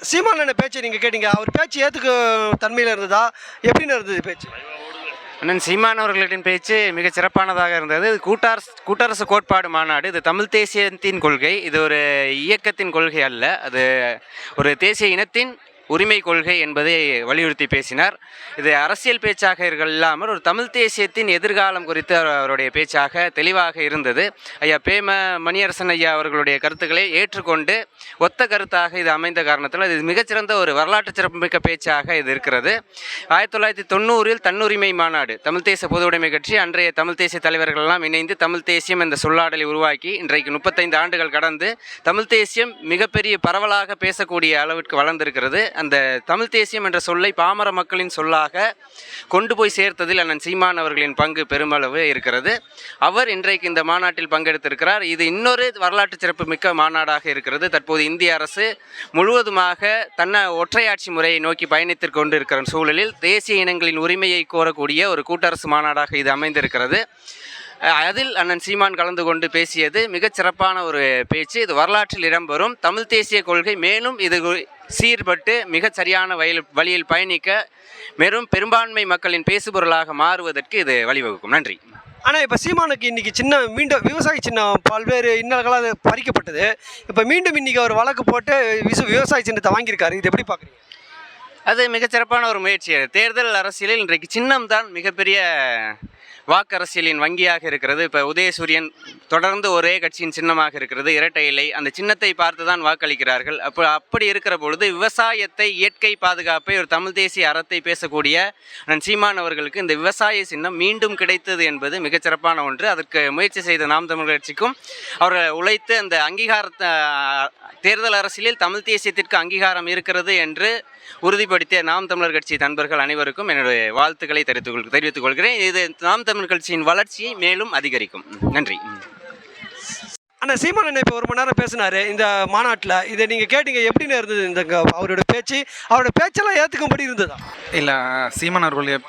சீமானண்ண பேச்சு நீங்கள் கேட்டீங்க. அவர் பேச்சு ஏற்றுக்கு தன்மையில் இருந்ததா? எப்படின்னு இருந்தது பேச்சு? அண்ணன் சீமான் அவர்களின் பேச்சு மிக சிறப்பானதாக இருந்தது. இது கூட்டாரசு கூட்டரசு கோட்பாடு மாநாடு. இது தமிழ் தேசியத்தின் கொள்கை. இது ஒரு இயக்கத்தின் கொள்கை அல்ல. அது ஒரு தேசிய இனத்தின் உரிமை கொள்கை என்பதை வலியுறுத்தி பேசினார். இது அரசியல் பேச்சாக இல்லாமல் ஒரு தமிழ் தேசியத்தின் எதிர்காலம் குறித்து அவர்- அவருடைய பேச்சாக தெளிவாக இருந்தது. ஐயா பேம மணியரசன் ஐயா அவர்களுடைய கருத்துக்களை ஏற்றுக்கொண்டு ஒத்த கருத்தாக இது அமைந்த காரணத்தில் இது மிகச்சிறந்த ஒரு வரலாற்று சிறப்புமிக்க பேச்சாக இது இருக்கிறது. ஆயிரத்தி தொள்ளாயிரத்தி தொண்ணூறில் தன்னுரிமை மாநாடு தமிழ் தேச பொதுவுடைமை கட்சி அன்றைய தமிழ் தேசிய தலைவர்கள் எல்லாம் இணைந்து தமிழ் தேசியம் என்ற சொல்லாடலை உருவாக்கி இன்றைக்கு முப்பத்தைந்து ஆண்டுகள் கடந்து தமிழ் தேசியம் மிகப்பெரிய பரவலாக பேசக்கூடிய அளவிற்கு வளர்ந்திருக்கிறது. அந்த தமிழ் தேசியம் என்ற சொல்லை பாமர மக்களின் சொல்லாக கொண்டு போய் சேர்த்ததில் அண்ணன் சீமான் அவர்களின் பங்கு பெருமளவு இருக்கிறது. அவர் இன்றைக்கு இந்த மாநாட்டில் பங்கெடுத்திருக்கிறார். இது இன்னொரு வரலாற்று சிறப்பு மிக்க மாநாடாக இருக்கிறது. தற்போது இந்திய அரசு முழுவதுமாக தன்னை ஒற்றையாட்சி முறையை நோக்கி பயணித்துக் கொண்டிருக்கிற சூழலில் தேசிய இனங்களின் உரிமையை கோரக்கூடிய ஒரு கூட்டரசு மாநாடாக இது அமைந்திருக்கிறது. அதில் அண்ணன் சீமான் கலந்து கொண்டு பேசியது மிகச் சிறப்பான ஒரு பேச்சு. இது வரலாற்றில் இடம்பெறும் தமிழ் தேசிய கொள்கை. மேலும் இது சீர்பட்டு மிகச் சரியான வயல் வழியில் பயணிக்க வெறும் பெரும்பான்மை மக்களின் பேசுபொருளாக மாறுவதற்கு இது வழிவகுக்கும். நன்றி. ஆனால் இப்போ சீமானுக்கு இன்னைக்கு சின்ன மீண்டும் விவசாய சின்னம் பல்வேறு இன்னல்களால் பறிக்கப்பட்டது. இப்போ மீண்டும் இன்னைக்கு அவர் வழக்கு போட்டு விசு விவசாய சின்னத்தை வாங்கியிருக்காரு. இது எப்படி பார்க்குறீங்க அது மிகச் சிறப்பான ஒரு முயற்சி தேர்தல் அரசியலில் இன்றைக்கு சின்னம் தான் மிகப்பெரிய வாக்கரசியலின் வங்கியாக இருக்கிறது. இப்போ உதயசூரியன் தொடர்ந்து ஒரே கட்சியின் சின்னமாக இருக்கிறது. இரட்டை இலை. அந்த சின்னத்தை பார்த்து தான் வாக்களிக்கிறார்கள். அப்போ அப்படி இருக்கிற பொழுது விவசாயத்தை இயற்கை பாதுகாப்பை ஒரு தமிழ் தேசிய அறத்தை பேசக்கூடிய சீமான் அவர்களுக்கு இந்த விவசாய சின்னம் மீண்டும் கிடைத்தது என்பது மிகச்சிறப்பான ஒன்று. அதற்கு முயற்சி செய்த நாம் தமிழர் கட்சிக்கும் அவர்கள் உழைத்து அந்த அங்கீகாரத்தை தேர்தல் அரசியலில் தமிழ் தேசியத்திற்கு அங்கீகாரம் இருக்கிறது என்று உறுதிப்படுத்திய நாம் தமிழர் கட்சி நண்பர்கள் அனைவருக்கும் என்னுடைய வாழ்த்துக்களை தெரிவித்துக் கொள் தெரிவித்துக் கொள்கிறேன். இது நாம் தமிழர் கட்சியின் வளர்ச்சியை மேலும் அதிகரிக்கும். நன்றி. அண்ணா சீமான் அண்ணன் இப்போ ஒரு மணி நேரம் பேசினாரு. இந்த மாநாட்டில் இதை நீங்கள் கேட்டீங்க எப்படின்னு இருந்தது இந்த க- அவரோட பேச்சு? அவரோட பேச்செல்லாம் ஏற்றுக்கும்படி இருந்ததா? இல்லை சீமான் அவர்களுடைய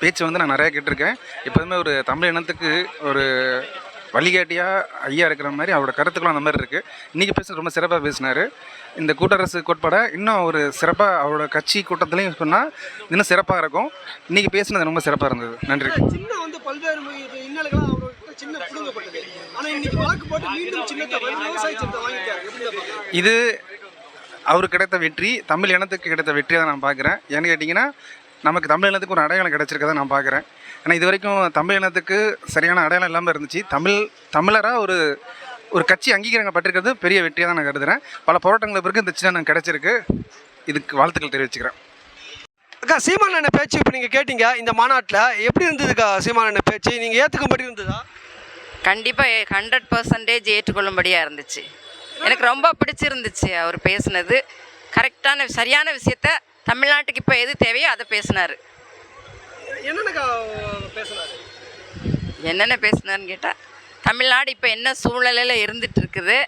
பேச்சு வந்து நான் நிறைய கேட்டிருக்கேன். எப்போதுமே ஒரு தமிழ் இனத்துக்கு ஒரு வழிகாட்டியாக ஐயா இருக்கிற மாதிரி அவரோட கருத்துக்களும் அந்த மாதிரி இருக்குது இன்றைக்கி பேச ரொம்ப சிறப்பாக பேசினார். இந்த கூட்டரசு கோட்பாடை இன்னும் ஒரு சிறப்பாக அவரோட கட்சி கூட்டத்துலேயும் சொன்னால் இன்னும் சிறப்பாக இருக்கும். இன்றைக்கி பேசினது ரொம்ப சிறப்பாக இருந்தது. நன்றி. பல்வேறு இன்னல்களாக அவரோட சின்ன பிடுங்கப்பட்டது. ஆனால் இன்னைக்கு வழக்கு போட்டு மீண்டும் சின்னத்தை விவசாய சின்னத்தை வாங்கிட்டாரு. இது அவருக்கு கிடைத்த வெற்றி தமிழ் இனத்துக்கு கிடைத்த வெற்றியை தான் நான் பார்க்குறேன். ஏன்னு கேட்டிங்கன்னா நமக்கு தமிழ் இனத்துக்கு ஒரு அடையாளம் கிடைச்சிருக்கதை நான் பார்க்குறேன். ஏன்னா இது வரைக்கும் தமிழ் இனத்துக்கு சரியான அடையாளம் இல்லாமல் இருந்துச்சு. தமிழ் தமிழராக ஒரு ஒரு கட்சி அங்கீகாரப்பட்டிருக்கிறது பெரிய வெற்றியாக தான் நான் கருதுகிறேன் பல போராட்டங்களுக்கு பிறகு இந்த சின்ன கிடைச்சிருக்கு. இதுக்கு வாழ்த்துக்கள் தெரிவிச்சுக்கிறேன். அக்கா சீமான் அண்ணன் பேச்சு இப்போ நீங்கள் கேட்டீங்க இந்த மாநாட்டில் எப்படி இருந்ததுக்கா சீமான் அண்ணன் பேச்சு? நீங்கள் ஏற்றுக்கும்படி இருந்ததா? கண்டிப்பாக ஹண்ட்ரட் பர்சன்டேஜ் ஏற்றுக்கொள்ளும்படியாக இருந்துச்சு. எனக்கு ரொம்ப பிடிச்சிருந்துச்சு அவர் பேசுனது. கரெக்டான சரியான விஷயத்த தமிழ்நாட்டுக்கு இப்போ எது தேவையோ அதை பேசினார். என்னென்னக்கா பேசினாரு? என்னென்ன பேசினார்னு கேட்டால் தமிழ்நாடு இப்போ என்ன சூழ்நிலையில் இருந்துட்டு இருக்குது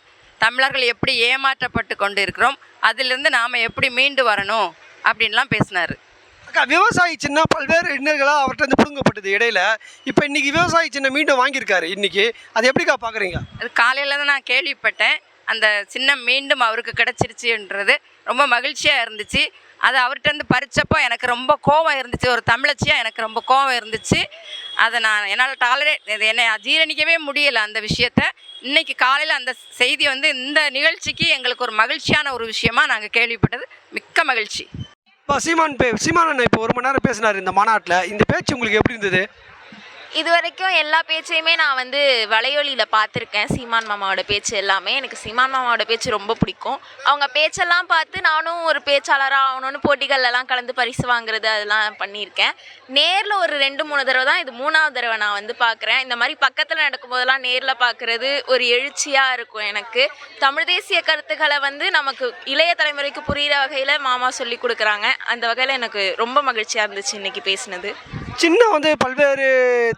தமிழர்கள் எப்படி ஏமாற்றப்பட்டு கொண்டு இருக்கிறோம் அதிலிருந்து நாம் எப்படி மீண்டு வரணும் அப்படின்லாம் பேசினார். அக்கா விவசாயி சின்ன பல்வேறு இன்னல்களாக அவர்கிட்ட இருந்து பிடுங்கப்பட்டது இடையில. இப்போ இன்னைக்கு விவசாயி சின்ன மீண்டும் வாங்கியிருக்காரு இன்னைக்கு. அது எப்படிக்கா பார்க்குறீங்க அது காலையில் தான் நான் கேள்விப்பட்டேன். அந்த சின்னம் மீண்டும் அவருக்கு கிடச்சிருச்சுன்றது ரொம்ப மகிழ்ச்சியாக இருந்துச்சு. அது அவர்கிட்ட இருந்து பறிச்சப்போ எனக்கு ரொம்ப கோவம் இருந்துச்சு. ஒரு தமிழச்சியாக எனக்கு ரொம்ப கோவம் இருந்துச்சு. அதை நான் என்னால் டாலரேட் இது என்னை ஜீரணிக்கவே முடியலை அந்த விஷயத்த. இன்னைக்கு காலையில் அந்த செய்தி வந்து இந்த நிகழ்ச்சிக்கு எங்களுக்கு ஒரு மகிழ்ச்சியான ஒரு விஷயமா நாங்கள் கேள்விப்பட்டது. மிக்க மகிழ்ச்சி. இப்போ சீமான் பே சீமான் அண்ணன் இப்போ ஒரு மணி நேரம் பேசினார் இந்த மாநாட்டில். இந்த பேச்சு உங்களுக்கு எப்படி இருந்தது? இது வரைக்கும் எல்லா பேச்சையுமே நான் வந்து வலையொலியில் பார்த்துருக்கேன். சீமான் மாமாவோட பேச்சு எல்லாமே. எனக்கு சீமான் மாமாவோட பேச்சு ரொம்ப பிடிக்கும். அவங்க பேச்செல்லாம் பார்த்து நானும் ஒரு பேச்சாளராக ஆகணும்னு போட்டிகள்லாம் கலந்து பரிசு வாங்குறது அதெல்லாம் பண்ணியிருக்கேன். நேரில் ஒரு ரெண்டு மூணு தடவை தான் இது மூணாவது தடவை நான் வந்து பார்க்குறேன். இந்த மாதிரி பக்கத்தில் நடக்கும்போதெல்லாம் நேரில் பார்க்குறது ஒரு எழுச்சியாக இருக்கும் எனக்கு. தமிழ் தேசிய கருத்துக்களை வந்து நமக்கு இளைய தலைமுறைக்கு புரிகிற வகையில் மாமா சொல்லி கொடுக்குறாங்க. அந்த வகையில் எனக்கு ரொம்ப மகிழ்ச்சியாக இருந்துச்சு இன்றைக்கி பேசினது. சின்ன வந்து பல்வேறு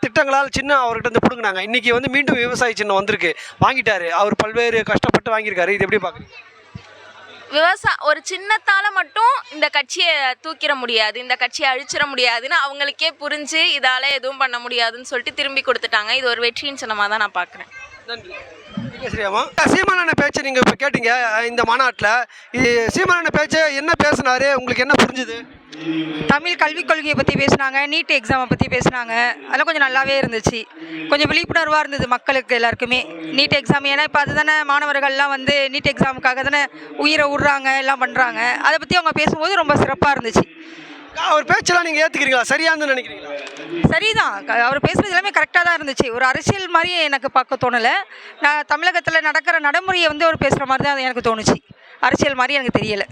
திட்டங்களால் சின்ன அவர்கிட்ட இருந்து பிடுங்கினாங்க. இன்னைக்கு வந்து மீண்டும் விவசாயி சின்னம் வந்திருக்கு. வாங்கிட்டாரு. அவர் பல்வேறு கஷ்டப்பட்டு வாங்கியிருக்காரு. இது எப்படி பார்க்குறீங்க விவசாய ஒரு சின்னத்தால மட்டும் இந்த கட்சியை தூக்கிட முடியாது. இந்த கட்சியை அழிச்சிட முடியாதுன்னு அவங்களுக்கே புரிஞ்சு இதால எதுவும் பண்ண முடியாதுன்னு சொல்லிட்டு திரும்பி கொடுத்துட்டாங்க. இது ஒரு வெற்றியின் சின்னமாக தான் நான் பார்க்குறேன் நன்றி. சீமானண்ண பேச்சை நீங்கள் இப்போ கேட்டீங்க. இந்த மாநாட்டில். இது சீமானண்ண பேச்சை என்ன பேசினாரு? உங்களுக்கு என்ன புரிஞ்சுது? தமிழ் கல்விக் கொள்கையை பற்றி பேசுனாங்க நீட் எக்ஸாமை பற்றி பேசுனாங்க. அதெல்லாம் கொஞ்சம் நல்லாவே இருந்துச்சு. கொஞ்சம் விழிப்புணர்வாக இருந்தது மக்களுக்கு எல்லாருக்குமே. நீட் எக்ஸாம் ஏன்னா இப்போ அதுதானே மாணவர்கள்லாம் வந்து நீட் எக்ஸாமுக்காக தானே உயிரை விட்றாங்க எல்லாம் பண்ணுறாங்க அதை பற்றி அவங்க பேசும்போது ரொம்ப சிறப்பாக இருந்துச்சு. அவர் பேச்செல்லாம் நீங்கள் ஏற்றுக்கிறீங்களா சரியானு நினைக்கிறீங்களா? சரிதான். அவர் பேசுறது எல்லாமே கரெக்டாக தான் இருந்துச்சு. ஒரு அரசியல் மாதிரி எனக்கு பார்க்க தோணலை. நான் தமிழகத்தில் நடக்கிற நடைமுறையை வந்து அவர் பேசுகிற மாதிரி தான் அது எனக்கு தோணுச்சு. அரசியல் மாதிரி எனக்கு தெரியலை.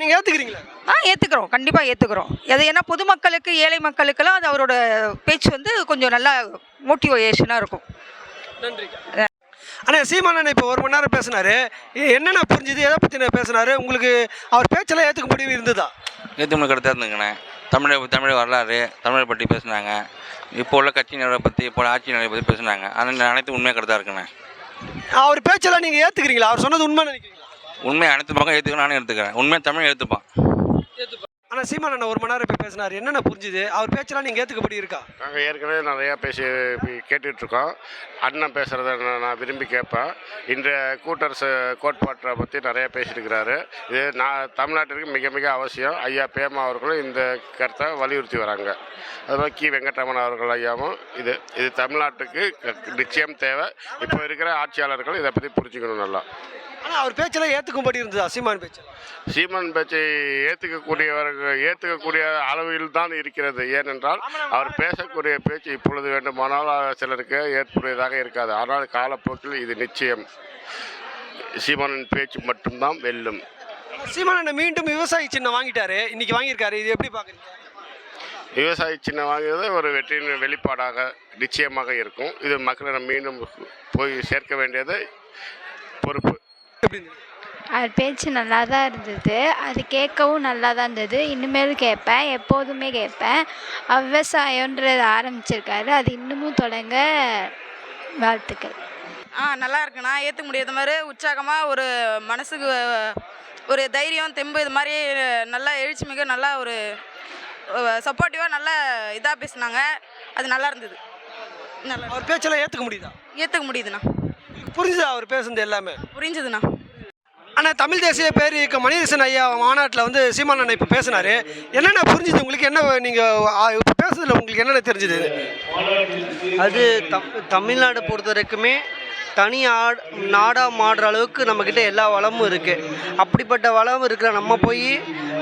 நீங்கள் ஏற்றுக்கிறீங்களா ஆ ஏற்றுக்கிறோம் கண்டிப்பாக ஏற்றுக்கிறோம் அது ஏன்னா பொதுமக்களுக்கு ஏழை மக்களுக்கெல்லாம் அது அவரோட பேச்சு வந்து கொஞ்சம் நல்லா மோட்டிவேஷனாக இருக்கும். நன்றி. அண்ணா சீமானண்ணன் இப்போ ஒரு மணி நேரம் பேசினாரு. இது என்னென்ன புரிஞ்சுது? எதை பற்றி பேசினாரு? உங்களுக்கு அவர் பேச்செல்லாம் ஏற்றுக்க முடிவு இருந்ததா? ஏற்றுமணி கருத்தாக இருந்துங்கண்ணே தமிழை தமிழ் வரலாறு தமிழை பற்றி பேசுனாங்க. இப்போ உள்ள கட்சி நிலையை பற்றி இப்போ உள்ள ஆட்சி நிலையை பற்றி பேசுனாங்க. ஆனால் அனைத்து உண்மையாக கருத்தாக இருக்குண்ணே. அவர் பேச்செல்லாம் நீங்கள் ஏற்றுக்கிறீங்களா அவர் சொன்னது உண்மை நினைக்கிறீங்களா? உண்மை அனைத்து பக்கம் ஏற்றுக்க நானும் எடுத்துக்கிறேன் உண்மை தமிழ் எடுத்துப்பான் ஆனால் சீமானண்ணன் ஒரு மணி நேரம் இப்போ பேசினார். என்னென்ன புரிஞ்சுது? அவர் பேச்செல்லாம் நீங்கள் ஏற்றுக்கப்படி இருக்கா? நாங்கள் ஏற்கனவே நிறையா பேசி கேட்டுட்ருக்கோம். அண்ணன் பேசுகிறத நான் விரும்பி கேட்பேன். இன்றைய கூட்டரசு கோட்பாட்டை பற்றி நிறையா பேசியிருக்கிறாரு. இது நான் தமிழ்நாட்டிற்கு மிக மிக அவசியம். ஐயா பேமா அவர்களும் இந்த கருத்தை வலியுறுத்தி வராங்க. அது மாதிரி கி. வெங்கட்ரமன் அவர்கள் ஐயாவும் இது இது தமிழ்நாட்டுக்கு நிச்சயம் தேவை. இப்போ இருக்கிற ஆட்சியாளர்கள் இதை பற்றி புரிஞ்சுக்கணும் நல்லா. ஆனால் அவர் பேச்செல்லாம் ஏற்றுக்கும்படி இருந்ததா? சீமான் பேச்சு. சீமான் பேச்சை ஏற்றுக்கக்கூடியவர்கள் ஏற்றுக்கக்கூடிய அளவில் தான் இருக்கிறது. ஏனென்றால் அவர் பேசக்கூடிய பேச்சு இப்பொழுது வேண்டுமானால் சிலருக்கு ஏற்புடையதாக இருக்காது. ஆனால் காலப்போக்கில் இது நிச்சயம். சீமானின் பேச்சு மட்டும்தான் வெல்லும். சீமானண்ணன் மீண்டும் விவசாயி சின்னம் வாங்கிட்டாரு. இன்னைக்கு வாங்கியிருக்காரு. இது எப்படி பார்க்குறீங்க விவசாய சின்னம் வாங்குவது ஒரு வெற்றியின் வெளிப்பாடாக நிச்சயமாக இருக்கும். இது மக்களிடம் மீண்டும் போய் சேர்க்க வேண்டியது பொறுப்பு. அவர் பேச்சு நல்லா தான் இருந்தது. அது கேட்கவும் நல்லா தான் இருந்தது. இனிமேல் கேட்பேன். எப்போதுமே கேட்பேன். விவசாயன்றது ஆரம்பிச்சிருக்காரு. அது இன்னமும் தொடங்க வாழ்த்துக்கள். ஆ நல்லா இருக்குண்ணா ஏற்றுக்க முடியாத மாதிரி உற்சாகமாக ஒரு மனசுக்கு ஒரு தைரியம் தெம்பு இது மாதிரி நல்லா எழுச்சி மிக நல்லா ஒரு சப்போர்ட்டிவாக நல்லா இதாக பேசுனாங்க. அது நல்லா இருந்தது. நல்லா அவர் பேச்செல்லாம் ஏற்றுக்க முடியுதா? ஏற்றுக்க முடியுதுண்ணா. புரிஞ்சுதா அவர் பேசுனது எல்லாமே? புரிஞ்சுதுண்ணா. ஆனால் தமிழ் தேசிய பேர் இயக்க மணிரசன் ஐயா மாநாட்டில் வந்து சீமான் அண்ணன் இப்போ பேசினாரு. என்னென்ன புரிஞ்சுது? உங்களுக்கு என்ன நீங்கள் இப்போ பேசுறதுல உங்களுக்கு என்னென்ன தெரிஞ்சுது? அது தம் தமிழ்நாடு பொறுத்த வரைக்குமே தனி ஆட் நாடாக மாடுற அளவுக்கு நம்மக்கிட்ட எல்லா வளமும் இருக்குது அப்படிப்பட்ட வளம் இருக்கிற நம்ம போய்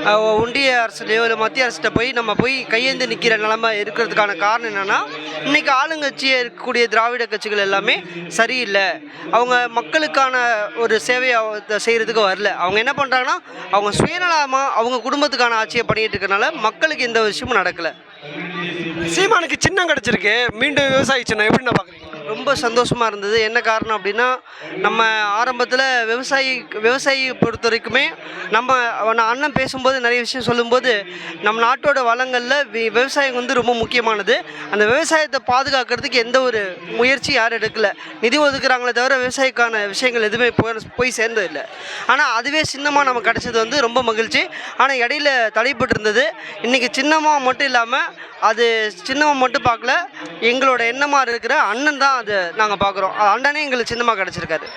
ஒன்றிய அரசுலையோ இல்லை மத்திய அரசிட்ட போய் நம்ம போய் கையேந்து நிற்கிற நிலமை இருக்கிறதுக்கான காரணம் என்னென்னா இன்றைக்கி ஆளுங்கட்சியாக இருக்கக்கூடிய திராவிட கட்சிகள் எல்லாமே சரியில்லை. அவங்க மக்களுக்கான ஒரு சேவையை செய்கிறதுக்கு வரல. அவங்க என்ன பண்ணுறாங்கன்னா அவங்க சுயநலமாக அவங்க குடும்பத்துக்கான ஆட்சியை பண்ணிகிட்டு இருக்கிறனால மக்களுக்கு எந்த விஷயமும் நடக்கலை. சீமானுக்கு சின்னம் கிடச்சிருக்கு. மீண்டும் விவசாயி சின்னம். எப்படி நான் பார்க்குறீங்க ரொம்ப சந்தோஷமாக இருந்தது. என்ன காரணம் அப்படின்னா நம்ம ஆரம்பத்தில் விவசாயி விவசாயி பொறுத்த வரைக்குமே நம்ம அண்ணன் பேசும்போது நிறைய விஷயம் சொல்லும்போது நம்ம நாட்டோட வளங்களில் வி- விவசாயம் வந்து ரொம்ப முக்கியமானது. அந்த விவசாயத்தை பாதுகாக்கிறதுக்கு எந்த ஒரு முயற்சி யாரும் எடுக்கல. நிதி ஒதுக்குறாங்களே தவிர விவசாயிக்கான விஷயங்கள் எதுவுமே போய் போய் சேர்ந்தது இல்லை ஆனால் அதுவே சின்னமாக நம்ம கிடச்சது வந்து ரொம்ப மகிழ்ச்சி. ஆனால் இடையில தடைப்பட்டு இருந்தது இன்றைக்கி சின்னமாக மட்டும் இல்லாமல் அது சின்னமாக மட்டும் பார்க்கல. எங்களோட எண்ணமாக இருக்கிற அண்ணன் தான் அது நாங்கள் பார்க்குறோம் அண்ணனே எங்களுக்கு சின்னமாக கிடச்சிருக்காரு.